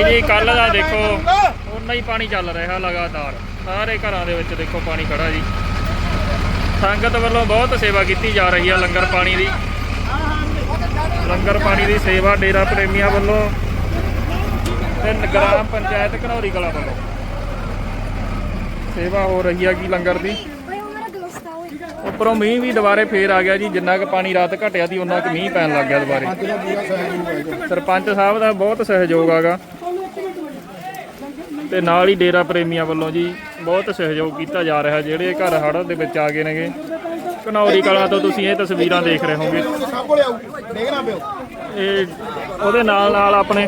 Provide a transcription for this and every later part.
ਬਾਈ ਜੀ ਕੱਲ ਦਾ ਦੇਖੋ। ਉਨਾ ਹੀ ਪਾਣੀ ਚੱਲ ਰਿਹਾ ਲਗਾਤਾਰ। ਸਾਰੇ ਘਰਾਂ ਦੇ ਵਿੱਚ ਦੇਖੋ ਪਾਣੀ ਖੜਾ ਜੀ। ਸੰਗਤ ਵੱਲੋਂ ਬਹੁਤ ਸੇਵਾ ਕੀਤੀ ਜਾ ਰਹੀ ਹੈ ਲੰਗਰ ਪਾਣੀ ਦੀ। ਲੰਗਰ ਪਾਣੀ ਦੀ ਸੇਵਾ ਡੇਰਾ ਪ੍ਰੇਮੀਆਂ ਵੱਲੋਂ ਤੇ ਗ੍ਰਾਮ ਪੰਚਾਇਤ ਘਨੌਰੀ ਕਲਾ ਵੱਲੋਂ। ਸੇਵਾ ਹੋ ਰਹੀ ਹੈ ਕੀ ਲੰਗਰ ਦੀ। ਉੱਪਰੋਂ ਮੀਂਹ ਵੀ ਦੁਬਾਰੇ ਫੇਰ ਆ ਗਿਆ ਜੀ। ਜਿੰਨਾ ਕੁ ਪਾਣੀ ਰਾਤ ਘਟਿਆ ਸੀ ਉਹਨਾਂ ਕੁ ਮੀਂਹ ਪੈਣ ਲੱਗ ਗਿਆ ਦੁਬਾਰੇ। ਸਰਪੰਚ ਸਾਹਿਬ ਦਾ ਬਹੁਤ ਸਹਿਯੋਗ ਆਗਾ। ਤੇ ਨਾਲ ਹੀ ਡੇਰਾ ਪ੍ਰੇਮੀਆਂ ਵੱਲੋਂ ਜੀ ਬਹੁਤ ਸਹਿਯੋਗ ਕੀਤਾ ਜਾ ਰਿਹਾ, ਜਿਹੜੇ ਘਰ ਹੜ੍ਹ ਦੇ ਵਿੱਚ ਆ ਗਏ ਨੇਗੇ। ਘਨੌਰੀ ਕਲਾਂ ਤੋਂ ਤੁਸੀਂ ਇਹ ਤਸਵੀਰਾਂ ਦੇਖ ਰਹੇ ਹੋਵੋਗੇ। ਸਭ ਇਹ ਉਹਦੇ ਨਾਲ ਨਾਲ ਆਪਣੇ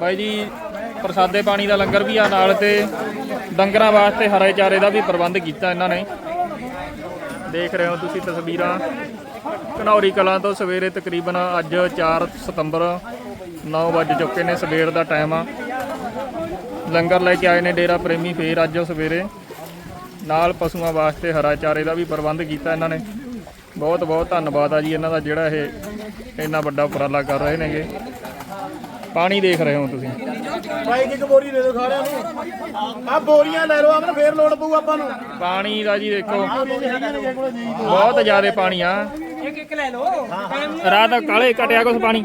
ਬਾਈ ਜੀ, ਪ੍ਰਸਾਦੇ ਪਾਣੀ ਦਾ ਲੰਗਰ ਵੀ ਆ ਨਾਲ ਤੇ ਡੰਗਰਾਂ ਵਾਸਤੇ ਹਰੇ ਚਾਰੇ ਦਾ ਵੀ ਪ੍ਰਬੰਧ ਕੀਤਾ ਇਹਨਾਂ ਨੇ। ਦੇਖ ਰਹੇ ਹੋ ਤੁਸੀਂ ਤਸਵੀਰਾਂ। ਘਨੌਰੀ ਕਲਾਂ ਤੋਂ ਸਵੇਰੇ ਤਕਰੀਬਨ ਅੱਜ 4 ਸਤੰਬਰ 9 ਵਜੇ ਚੁੱਕੇ ਨੇ, ਸਵੇਰ ਦਾ ਟਾਈਮ ਆ। ਲੰਗਰ ਲੈ ਕੇ ਆਏ ਨੇ ਡੇਰਾ ਪ੍ਰੇਮੀ ਫੇਰ ਅੱਜ ਸਵੇਰੇ। ਨਾਲ ਪਸ਼ੂਆਂ ਵਾਸਤੇ ਹਰਾ ਚਾਰੇ ਦਾ ਵੀ ਪ੍ਰਬੰਧ ਕੀਤਾ ਇਹਨਾਂ ਨੇ। ਬਹੁਤ ਬਹੁਤ ਧੰਨਵਾਦ ਆ ਜੀ ਇਹਨਾਂ ਦਾ ਜਿਹੜਾ ਇਹ ਇੰਨਾ ਵੱਡਾ ਉਪਰਾਲਾ ਕਰ ਰਹੇ ਨੇਗੇ। ਪਾਣੀ ਦੇਖ ਰਹੇ ਹੋ ਤੁਸੀਂ। ਭਾਈ ਇੱਕ ਬੋਰੀ ਦੇ ਦਿਓ ਸਾਰਿਆਂ ਨੂੰ। ਆ ਬੋਰੀਆਂ ਲੈ ਲਓ ਆਪਣਾ ਫੇਰ ਲੋੜ ਪਊ ਆਪਾਂ ਨੂੰ। ਪਾਣੀ ਦਾ ਜੀ ਦੇਖੋ। ਬਹੁਤ ਜ਼ਿਆਦਾ ਪਾਣੀ ਆ। ਇੱਕ ਇੱਕ ਲੈ ਲਓ। ਰਾਤ ਕਾਲੇ ਕਟਿਆ ਕੁਛ ਪਾਣੀ।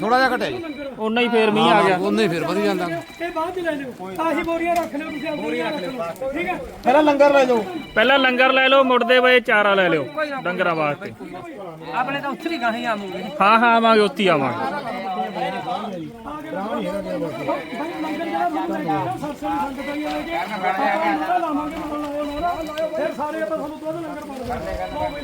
ਥੋੜਾ ਜਿਹਾ ਘਟਿਆ ਉਨਾ ਹੀ ਫੇਰ ਮੀਂਹ ਆ ਗਿਆ। ਉਹਨੇ ਫਿਰ ਵਧੀ ਜਾਂਦਾ। ਇਹ ਬਾਅਦ ਚ ਲੈ ਲਿਓ। ਆਹੀ ਬੋਰੀਆਂ ਰੱਖ ਲਿਓ ਤੁਸੀਂ ਬੋਰੀਆਂ ਰੱਖ ਲਿਓ। ਠੀਕ ਹੈ? ਪਹਿਲਾਂ ਲੰਗਰ ਲੈ ਜਾਓ। ਪਹਿਲਾਂ ਲੰਗਰ ਲੈ ਲਓ ਮੁੜਦੇ ਵੇ ਚਾਰਾ ਲੈ ਲਿਓ ਡੰਗਰਾਂ ਵਾਸਤੇ। ਆਪਣੇ ਤਾਂ ਉੱਥੇ ਹੀ ਗਾਹੀਂ ਆਵਾਂਗੇ। ਹਾਂ ਹਾਂ ਆਵਾਂਗੇ ਉੱਥੇ ਹੀ ਆਵਾਂਗੇ। ਫਿਰ ਸਾਰੇ ਆਪਾਂ ਤੁਹਾਨੂੰ ਦੁੱਧ ਲੰਗਰ ਪਾਵਾਂਗੇ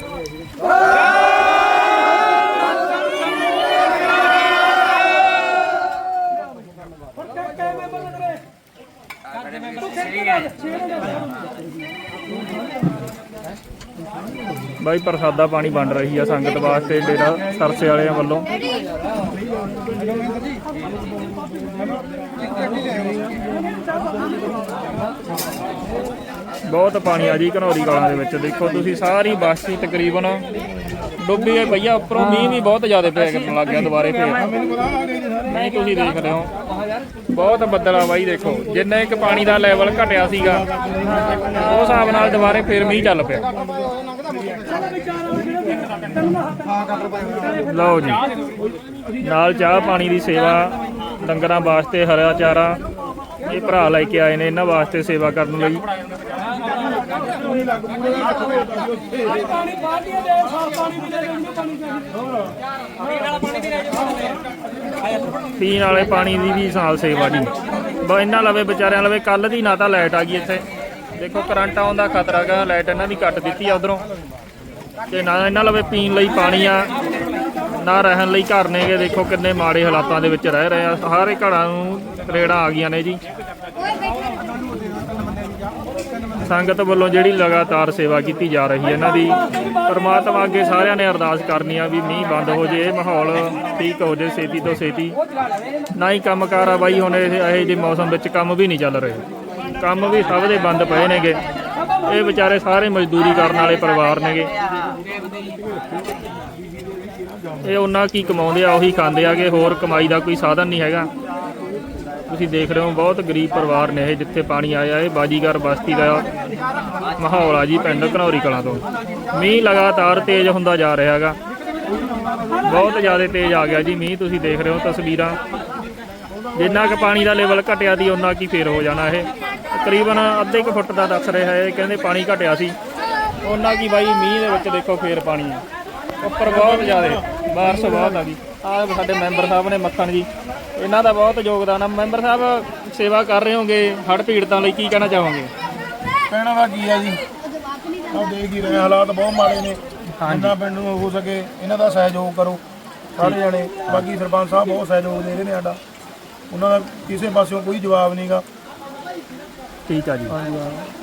ਬਾਈ ਪ੍ਰਸਾਦਾ ਪਾਣੀ ਵੰਡ ਰਹੀ ਆ ਸੰਗਤ ਵਾਸਤੇ ਡੇਰਾ ਸਰਸੇ ਵਾਲਿਆਂ ਵੱਲੋਂ। ਬਹੁਤ ਪਾਣੀ ਆ ਜੀ ਘਨੌਰੀ ਕਲਾਂ ਦੇ ਵਿੱਚ। ਦੇਖੋ ਤੁਸੀਂ ਸਾਰੀ ਬਾਸੀ ਤਕਰੀਬਨ ਡੁੱਬੀ ਹੋਈ ਪਈਆ ਉੱਪਰੋਂ ਮੀਂਹ ਵੀ ਬਹੁਤ ਜ਼ਿਆਦਾ ਪਿਆ ਕਰਨ ਲੱਗ ਗਿਆ ਦੁਬਾਰੇ ਫੇਰ। ਨਹੀਂ, ਤੁਸੀਂ ਦੇਖ ਰਹੇ ਹੋ। ਬਹੁਤ ਬੱਦਲ ਆ ਬਾਈ, ਦੇਖੋ, ਜਿੰਨਾ ਇੱਕ ਪਾਣੀ ਦਾ ਲੈਵਲ ਘਟਿਆ ਸੀਗਾ, ਉਸ ਹਿਸਾਬ ਨਾਲ ਦੁਬਾਰੇ ਫੇਰ ਮੀਂਹ ਚੱਲ ਪਿਆ। ਲਓ ਜੀ। ਨਾਲ ਚਾਹ ਪਾਣੀ ਦੀ ਸੇਵਾ ਡੰਗਰਾਂ ਵਾਸਤੇ ਹਰਾ ਚਾਰਾ, ਇਹ ਭਰਾ ਲੈ ਕੇ ਆਏ ਨੇ ਇਹਨਾਂ ਵਾਸਤੇ ਸੇਵਾ ਕਰਨ ਲਈ। ਪੀਣ ਪੀਣ ਵਾਲੇ ਪਾਣੀ ਦੀ ਵੀ ਸਾਲ ਸੇਵਾ ਜੀ। ਬਾ ਇਹਨਾਂ ਲਵੇ ਵਿਚਾਰਿਆਂ ਲਵੇ ਕੱਲ ਦੀ ਨਾ ਤਾਂ ਲਾਈਟ ਆ ਗਈ ਇੱਥੇ। ਦੇਖੋ ਕਰੰਟ ਆਉਣ ਦਾ ਖਤਰਾ ਹੈਗਾ ਲਾਈਟ ਇਹਨਾਂ ਦੀ ਕੱਟ ਦਿੱਤੀ ਆ ਉਧਰੋਂ। ਤੇ ਨਾ ਇਹਨਾਂ ਲਵੇ ਪੀਣ ਲਈ ਪਾਣੀ ਆ, ਨਾ ਰਹਿਣ ਲਈ ਘਰ ਨੇਗੇ ਦੇਖੋ ਕਿੰਨੇ ਮਾੜੇ ਹਾਲਾਤਾਂ ਦੇ ਵਿੱਚ ਰਹਿ ਰਹੇ ਆ। ਸਾਰੇ ਘਰਾਂ ਨੂੰ ਰੇੜਾਂ ਆ ਗਈਆਂ ਨੇ ਜੀ। ਸੰਗਤ ਵੱਲੋਂ ਜਿਹੜੀ ਲਗਾਤਾਰ ਸੇਵਾ ਕੀਤੀ ਜਾ ਰਹੀ ਹੈ ਇਹਨਾਂ ਦੀ, ਪਰਮਾਤਮਾ ਅੱਗੇ ਸਾਰਿਆਂ ਨੇ ਅਰਦਾਸ ਕਰਨੀ ਆ ਵੀ ਮੀਂਹ ਬੰਦ ਹੋ ਜੇ, ਇਹ ਮਾਹੌਲ ਠੀਕ ਹੋ ਜੇ ਛੇਤੀ ਤੋਂ ਛੇਤੀ। ਨਾ ਹੀ ਕੰਮਕਾਰ ਆ ਬਾਈ, ਹੁਣ ਇਹ ਇਹੋ ਜਿਹੇ ਮੌਸਮ ਵਿੱਚ ਕੰਮ ਵੀ ਨਹੀਂ ਚੱਲ ਰਹੇ। ਕੰਮ ਵੀ ਸਭ ਦੇ ਬੰਦ ਪਏ ਨੇਗੇ। ਇਹ ਵਿਚਾਰੇ ਸਾਰੇ ਮਜ਼ਦੂਰੀ ਕਰਨ ਵਾਲੇ ਪਰਿਵਾਰ ਨੇਗੇ। ਇਹ ਉਹਨਾਂ ਕੀ ਕਮਾਉਂਦੇ ਆ, ਉਹੀ ਖਾਂਦੇ ਆਗੇ ਹੋਰ ਕਮਾਈ ਦਾ ਕੋਈ ਸਾਧਨ ਨਹੀਂ ਹੈਗਾ। ਤੁਸੀਂ ਦੇਖ ਰਹੇ ਹੋ, ਬਹੁਤ ਗਰੀਬ ਪਰਿਵਾਰ ਨੇ ਇਹ, ਜਿੱਥੇ ਪਾਣੀ ਆਇਆ, ਇਹ ਬਾਜੀਗਰ ਬਸਤੀ ਦਾ ਮਾਹੌਲ ਆ ਜੀ, ਪਿੰਡ ਘਨੌਰੀ ਕਲਾਂ ਤੋਂ। ਮੀਂਹ ਲਗਾਤਾਰ ਤੇਜ਼ ਹੁੰਦਾ ਜਾ ਰਿਹਾ ਹੈਗਾ। ਬਹੁਤ ਜ਼ਿਆਦਾ ਤੇਜ਼ ਆ ਗਿਆ ਜੀ ਮੀਂਹ, ਤੁਸੀਂ ਦੇਖ ਰਹੇ ਹੋ ਤਸਵੀਰਾਂ। ਜਿੰਨਾ ਕੁ ਪਾਣੀ ਦਾ ਲੈਵਲ ਘਟਿਆ ਸੀ ਉਹਨਾਂ ਕੀ ਫੇਰ ਹੋ ਜਾਣਾ ਇਹ। ਤਕਰੀਬਨ ਅੱਧੇ ਕੁ ਫੁੱਟ ਦਾ ਦੱਸ ਰਿਹਾ ਹੈ। ਕਹਿੰਦੇ ਪਾਣੀ ਘਟਿਆ ਸੀ। ਉਹਨਾਂ ਕੀ ਬਾਈ ਮੀਂਹ ਦੇ ਵਿੱਚ ਦੇਖੋ ਫੇਰ ਪਾਣੀ ਆ। ਉੱਪਰ ਬਹੁਤ ਜ਼ਿਆਦਾ ਬਾਰਿਸ਼ ਬਹੁਤ ਆ ਗਈ। ਆਹ ਸਾਡੇ ਮੈਂਬਰ ਸਾਹਿਬ ਨੇ ਮੱਖਣ ਜੀ। ਇਹਨਾਂ ਦਾ ਬਹੁਤ ਯੋਗਦਾਨ ਆ। ਮੈਂਬਰ ਸਾਹਿਬ ਸੇਵਾ ਕਰ ਰਹੇ ਹੋਗੇ ਹੜ੍ਹ ਪੀੜਤਾਂ ਲਈ ਕੀ ਕਹਿਣਾ ਚਾਹੋਗੇ? ਕਹਿਣਾ ਵਾ ਕੀ ਆ ਜੀ? ਆ ਦੇਖ ਹੀ ਰਹੇ ਹਾਲਾਤ ਬਹੁਤ ਮਾੜੇ ਨੇ। ਜਿੰਨਾ ਪਿੰਡ ਨੂੰ ਹੋ ਸਕੇ ਇਹਨਾਂ ਦਾ ਸਹਿਯੋਗ ਕਰੋ। ਸਾਰੇ ਜਣੇ ਬਾਕੀ ਸਰਪੰਚ ਸਾਹਿਬ ਬਹੁਤ ਸਹਿਯੋਗ ਦੇ ਰਹੇ ਨੇ ਸਾਡਾ। ਉਹਨਾਂ ਦਾ ਕਿਸੇ ਪਾਸਿਓਂ ਕੋਈ ਜਵਾਬ ਨਹੀਂਗਾ ਠੀਕ ਆ ਜੀ।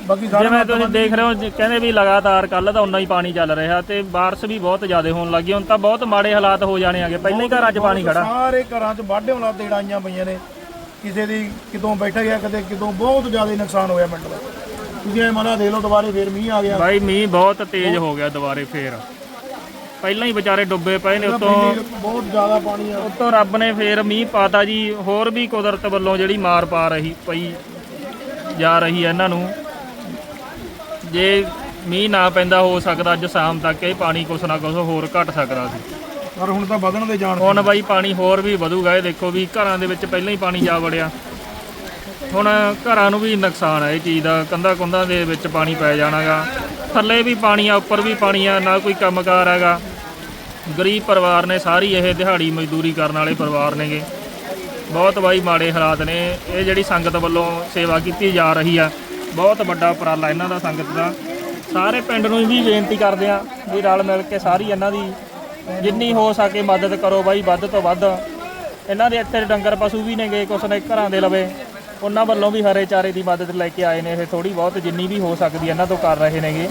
ਬਾਕੀ ਸਾਰੇ ਜਿਵੇਂ ਤੁਸੀਂ ਦੇਖ ਰਹੇ ਹੋ ਜੀ, ਕਹਿੰਦੇ ਵੀ ਲਗਾਤਾਰ ਕੱਲ ਤਾਂ ਉਨਾ ਹੀ ਪਾਣੀ ਚੱਲ ਰਿਹਾ ਤੇ ਬਾਰਿਸ਼ ਵੀ ਬਹੁਤ ਜ਼ਿਆਦਾ ਹੋਣ ਲੱਗੀ ਹੁਣ ਤਾਂ ਬਹੁਤ ਮਾੜੇ ਹਾਲਾਤ ਹੋ ਜਾਣੇ ਆਗੇ ਪਹਿਲਾਂ ਹੀ ਘਰਾਂ 'ਚ ਪਾਣੀ ਖੜਾ। ਸਾਰੇ ਘਰਾਂ 'ਚ ਵਾਢੇ ਹੋਣਾ ਤੇੜਾਈਆਂ ਪਈਆਂ ਨੇ। ਕਿਸੇ ਦੀ ਕਿਤੋਂ ਬੈਠਾ ਗਿਆ ਕਿਤੇ ਕਿਤੋਂ ਬਹੁਤ ਜ਼ਿਆਦਾ ਨੁਕਸਾਨ ਹੋਇਆ ਪਿੰਡ ਦਾ। ਤੁਸੀਂ ਇਹ ਮਨਾ ਦੇ ਲਓ ਦੁਬਾਰੇ ਫੇਰ ਮੀਂਹ ਆ ਗਿਆ। ਬਾਈ ਮੀਂਹ ਬਹੁਤ ਤੇਜ਼ ਹੋ ਗਿਆ ਦੁਬਾਰੇ ਫੇਰ। ਪਹਿਲਾਂ ਹੀ ਵਿਚਾਰੇ ਡੁੱਬੇ ਪਏ ਨੇ ਉਤੋਂ ਬਹੁਤ ਜ਼ਿਆਦਾ ਪਾਣੀ ਆ। ਉਤੋਂ ਰੱਬ ਨੇ ਫੇਰ ਮੀਂਹ ਪਾਤਾ ਜੀ। ਹੋਰ ਵੀ ਕੁਦਰਤ ਵੱਲੋਂ ਜਿਹੜੀ ਮਾਰ ਪਾ ਰਹੀ ਪਈ ਜਾ ਰਹੀ ਹੈ ਇਹਨਾਂ ਨੂੰ। ਜੇ ਮੀਂਹ ਨਾ ਪੈਂਦਾ ਹੋ ਸਕਦਾ ਅੱਜ ਸ਼ਾਮ ਤੱਕ ਇਹ ਪਾਣੀ ਕੁਛ ਨਾ ਕੁਛ ਹੋਰ ਘਟ ਸਕਦਾ ਸੀ। ਪਰ ਹੁਣ ਤਾਂ ਵਧਣ ਦੇ ਜਾਣ ਹੁਣ ਬਾਈ ਪਾਣੀ ਹੋਰ ਵੀ ਵਧੂਗਾ ਇਹ ਦੇਖੋ ਵੀ ਘਰਾਂ ਦੇ ਵਿੱਚ ਪਹਿਲਾਂ ਹੀ ਪਾਣੀ ਜਾ ਵੜਿਆ। ਹੁਣ ਘਰਾਂ ਨੂੰ ਵੀ ਨੁਕਸਾਨ ਹੈ ਇਹ ਚੀਜ਼ ਦਾ ਕੰਧਾਂ ਕੁੰਧਾਂ ਦੇ ਵਿੱਚ ਪਾਣੀ ਪੈ ਜਾਣਾਗਾ। ਥੱਲੇ ਵੀ ਪਾਣੀ ਆ ਉੱਪਰ ਵੀ ਪਾਣੀ ਆ ਨਾ ਕੋਈ ਕੰਮਕਾਰ ਹੈਗਾ। ਗਰੀਬ ਪਰਿਵਾਰ ਨੇ ਸਾਰੀ ਇਹ ਦਿਹਾੜੀ ਮਜ਼ਦੂਰੀ ਕਰਨ ਵਾਲੇ ਪਰਿਵਾਰ ਨੇਗੇ। ਬਹੁਤ ਬਾਈ ਮਾੜੇ ਹਾਲਾਤ ਨੇ। ਇਹ ਜਿਹੜੀ ਸੰਗਤ ਵੱਲੋਂ ਸੇਵਾ ਕੀਤੀ ਜਾ ਰਹੀ ਆ, ਬਹੁਤ ਵੱਡਾ ਉਪਰਾਲਾ ਇਹਨਾਂ ਦਾ ਸੰਗਤ ਦਾ। ਸਾਰੇ ਪਿੰਡ ਨੂੰ ਵੀ ਬੇਨਤੀ ਕਰਦੇ ਆ ਵੀ ਰਲ ਮਿਲ ਕੇ ਸਾਰੀ ਇਹਨਾਂ ਦੀ ਜਿੰਨੀ ਹੋ ਸਕੇ ਮਦਦ ਕਰੋ ਬਾਈ, ਵੱਧ ਤੋਂ ਵੱਧ। ਇਹਨਾਂ ਦੇ ਇੱਥੇ ਡੰਗਰ ਪਸ਼ੂ ਵੀ ਨੇਗੇ, ਕੁਛ ਨੇ ਘਰਾਂ ਦੇ ਲਵੇ। ਉਹਨਾਂ ਵੱਲੋਂ ਵੀ ਹਰੇ ਚਾਰੇ ਦੀ ਮਦਦ ਲੈ ਕੇ ਆਏ ਨੇ ਇਹ ਥੋੜੀ ਬਹੁਤ, ਜਿੰਨੀ ਵੀ ਹੋ ਸਕਦੀ ਇਹਨਾਂ ਤੋਂ ਕਰ ਰਹੇ ਨੇਗੇ।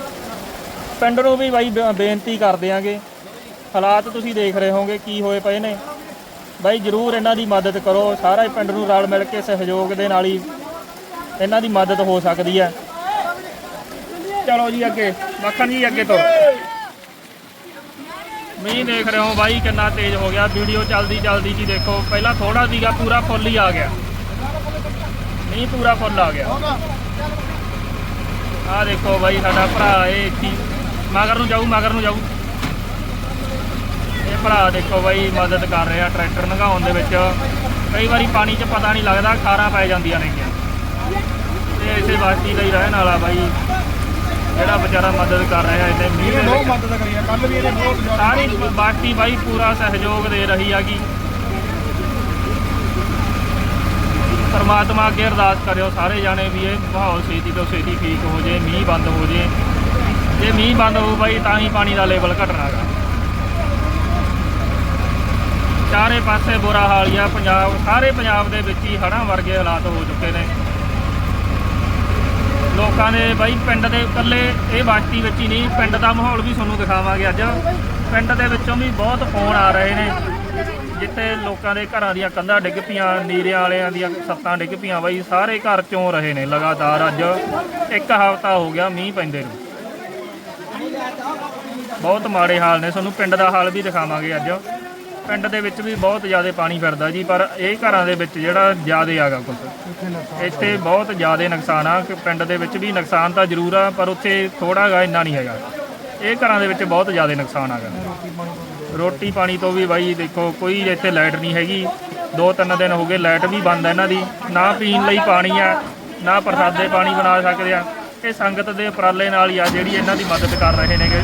ਪਿੰਡ ਨੂੰ ਵੀ ਬਾਈ ਬੇ- ਬੇਨਤੀ ਕਰਦੇ ਆਂਗੇ। ਹਾਲਾਤ ਤੁਸੀਂ ਦੇਖ ਰਹੇ ਹੋਗੇ ਕੀ ਹੋਏ ਪਏ ਨੇ। ਬਾਈ ਜਰੂਰ ਇਹਨਾਂ ਦੀ ਮਦਦ ਕਰੋ। ਸਾਰਾ ਹੀ ਪਿੰਡ ਨੂੰ ਰਲ ਮਿਲ ਕੇ ਸਹਿਯੋਗ ਦੇ ਨਾਲ ਹੀ ਇਹਨਾਂ ਦੀ ਮਦਦ ਹੋ ਸਕਦੀ ਹੈ। ਚਲੋ ਜੀ ਅੱਗੇ, ਮੱਖਣ ਜੀ ਅੱਗੇ ਤੋਂ ਮੀਂਹ ਦੇਖ ਰਹੇ ਹੋ ਬਾਈ, ਕਿੰਨਾ ਤੇਜ਼ ਹੋ ਗਿਆ। ਵੀਡੀਓ ਚੱਲਦੀ ਚੱਲਦੀ ਜੀ ਦੇਖੋ, ਪਹਿਲਾਂ ਥੋੜਾ ਸੀਗਾ, ਪੂਰਾ ਫੁੱਲ ਹੀ ਆ ਗਿਆ। ਮੀਂਹ ਪੂਰਾ ਫੁੱਲ ਆ ਗਿਆ। ਆਹ ਦੇਖੋ ਬਾਈ, ਸਾਡਾ ਭਰਾ ਇਹ ਇੱਥੇ ਹੀ ਮਗਰ ਨੂੰ ਜਾਊ, ਮਗਰ ਨੂੰ ਜਾਊ। ਭਰਾ ਦੇਖੋ ਬਾਈ ਮਦਦ ਕਰ ਰਿਹਾ ਟਰੈਕਟਰ ਨਗਾਉਣ ਦੇ ਵਿੱਚ। ਕਈ ਵਾਰੀ ਪਾਣੀ 'ਚ ਪਤਾ ਨਹੀਂ ਲੱਗਦਾ ਖਾਰਾਂ ਪੈ ਜਾਂਦੀਆਂ ਨੇਗੀਆਂ ਤੇ ਇਸੇ ਵਾਸਤੇ ਦਾ ਹੀ ਰਹਿਣ ਵਾਲਾ ਬਾਈ ਜਿਹੜਾ ਵਿਚਾਰਾ ਮਦਦ ਕਰ ਰਿਹਾ ਇਹਨੇ ਮੀਂਹ ਦੇ ਬਹੁਤ ਮਦਦ ਕਰੀ ਆ ਕੱਲ ਵੀ ਇਹਨੇ ਬਹੁਤ ਸਾਰੀ ਬਾਕੀ ਬਾਈ ਪੂਰਾ ਸਹਿਯੋਗ ਦੇ ਰਹੀ ਹੈਗੀ। ਪਰਮਾਤਮਾ ਅੱਗੇ ਅਰਦਾਸ ਕਰਿਓ ਸਾਰੇ ਜਾਣੇ ਵੀ ਇਹ ਮਾਹੌਲ ਛੇਤੀ ਤੋਂ ਛੇਤੀ ਠੀਕ ਹੋ ਜੇ ਮੀਂਹ ਬੰਦ ਹੋ ਜੇ। ਜੇ ਮੀਂਹ ਬੰਦ ਹੋਊ ਬਾਈ ਤਾਂ ਹੀ ਪਾਣੀ ਦਾ ਲੈਵਲ ਘਟਣਾਗਾ ਚਾਰੇ ਪਾਸੇ ਬੁਰਾ ਹਾਲ ਹੀ ਆ ਪੰਜਾਬ, ਸਾਰੇ ਪੰਜਾਬ ਦੇ ਵਿੱਚ ਹੀ ਹੜ੍ਹਾਂ ਵਰਗੇ ਹਾਲਾਤ ਹੋ ਚੁੱਕੇ ਨੇ। ਲੋਕਾਂ ਦੇ ਬਾਈ ਪਿੰਡ ਦੇ ਇਕੱਲੇ ਇਹ ਬਾਸਤੀ ਵਿੱਚ ਹੀ ਨਹੀਂ, ਪਿੰਡ ਦਾ ਮਾਹੌਲ ਵੀ ਤੁਹਾਨੂੰ ਦਿਖਾਵਾਂਗੇ ਅੱਜ। ਪਿੰਡ ਦੇ ਵਿੱਚੋਂ ਵੀ ਬਹੁਤ ਫੋਨ ਆ ਰਹੇ ਨੇ, ਜਿੱਥੇ ਲੋਕਾਂ ਦੇ ਘਰਾਂ ਦੀਆਂ ਕੰਧਾਂ ਡਿੱਗ ਪਈਆਂ, ਨੀਰਿਆਂ ਵਾਲਿਆਂ ਦੀਆਂ ਸੱਤਾਂ ਡਿੱਗ ਪਈਆਂ ਬਾਈ, ਸਾਰੇ ਘਰ ਚੋਂ ਰਹੇ ਨੇ ਲਗਾਤਾਰ ਅੱਜ। ਇੱਕ ਹਫ਼ਤਾ ਹੋ ਗਿਆ ਮੀਂਹ ਪੈਂਦੇ ਨੂੰ। ਬਹੁਤ ਮਾੜੇ ਹਾਲ ਨੇ, ਤੁਹਾਨੂੰ ਪਿੰਡ ਦਾ ਹਾਲ ਵੀ ਦਿਖਾਵਾਂਗੇ ਅੱਜ। ਪਿੰਡ ਦੇ ਵਿੱਚ ਵੀ ਬਹੁਤ ਜ਼ਿਆਦਾ ਪਾਣੀ ਫਿਰਦਾ ਜੀ, ਪਰ ਇਹ ਘਰਾਂ ਦੇ ਵਿੱਚ ਜਿਹੜਾ ਜ਼ਿਆਦਾ ਆਗਾ ਕੁਝ ਇੱਥੇ ਬਹੁਤ ਜ਼ਿਆਦਾ ਨੁਕਸਾਨ ਆ, ਕਿ ਪਿੰਡ ਦੇ ਵਿੱਚ ਵੀ ਨੁਕਸਾਨ ਤਾਂ ਜ਼ਰੂਰ ਆ, ਪਰ ਉੱਥੇ ਥੋੜਾ ਗਾ ਇੰਨਾ ਨਹੀਂ ਹੈਗਾ। ਇਹ ਘਰਾਂ ਦੇ ਵਿੱਚ ਬਹੁਤ ਜ਼ਿਆਦਾ ਨੁਕਸਾਨ ਆਗਾ ਰੋਟੀ ਪਾਣੀ ਤੋਂ ਵੀ ਬਾਈ ਦੇਖੋ, ਕੋਈ ਇੱਥੇ ਲਾਈਟ ਨਹੀਂ ਹੈਗੀ। ਦੋ ਤਿੰਨ ਦਿਨ ਹੋ ਗਏ, ਲਾਈਟ ਵੀ ਬੰਦ ਹੈ ਇਹਨਾਂ ਦੀ। ਨਾ ਪੀਣ ਲਈ ਪਾਣੀ ਆ, ਨਾ ਪ੍ਰਸਾਦੇ ਪਾਣੀ ਬਣਾ ਸਕਦੇ ਆ। ਇਹ ਸੰਗਤ ਦੇ ਉਪਰਾਲੇ ਨਾਲ ਹੀ ਆ, ਜਿਹੜੀ ਇਹਨਾਂ ਦੀ ਮਦਦ ਕਰ ਰਹੇ ਨੇਗੇ।